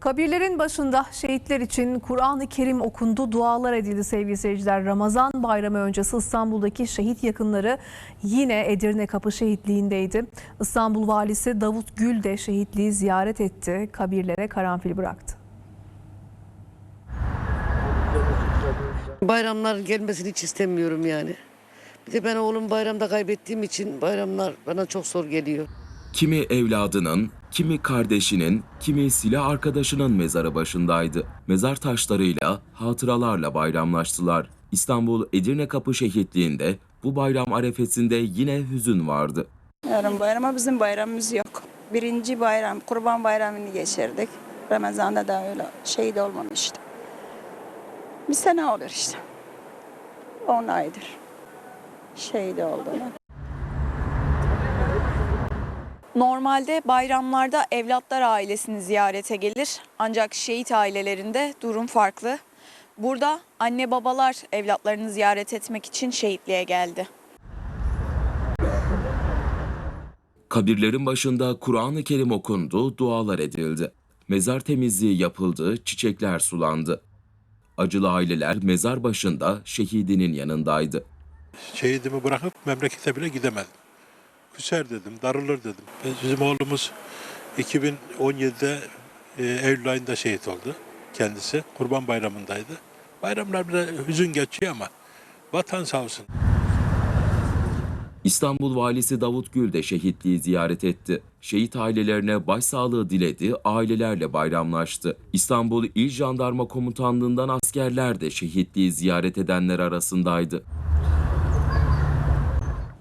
Kabirlerin başında şehitler için Kur'an-ı Kerim okundu, dualar edildi sevgili seyirciler. Ramazan bayramı öncesi İstanbul'daki şehit yakınları yine Edirne Kapı şehitliğindeydi. İstanbul valisi Davut Gül de şehitliği ziyaret etti, kabirlere karanfil bıraktı. Bayramların gelmesini hiç istemiyorum yani. Bir de ben oğlum bayramda kaybettiğim için bayramlar bana çok zor geliyor. Kimi evladının, kimi kardeşinin, kimi silah arkadaşının mezarı başındaydı. Mezar taşlarıyla, hatıralarla bayramlaştılar. İstanbul Edirne Kapı Şehitliği'nde bu bayram arefesinde yine hüzün vardı. Yarın bayrama bizim bayramımız yok. Birinci bayram, kurban bayramını geçirdik. Ramazan'da da öyle de olmamıştı. Bir sene olur işte. 10 aydır. Şey de oldu. Normalde bayramlarda evlatlar ailesini ziyarete gelir ancak şehit ailelerinde durum farklı. Burada anne babalar evlatlarını ziyaret etmek için şehitliğe geldi. Kabirlerin başında Kur'an-ı Kerim okundu, dualar edildi. Mezar temizliği yapıldı, çiçekler sulandı. Acılı aileler mezar başında şehidinin yanındaydı. şehidimi bırakıp memlekete bile gidemedim. Küser dedim, darılır dedim. Bizim oğlumuz 2017'de e, Eylül ayında şehit oldu kendisi. Kurban bayramındaydı. Bayramlar biraz hüzün geçiyor ama vatan sağ olsun. İstanbul Valisi Davut Gül de şehitliği ziyaret etti. Şehit ailelerine başsağlığı diledi, ailelerle bayramlaştı. İstanbul İl Jandarma Komutanlığından askerler de şehitliği ziyaret edenler arasındaydı.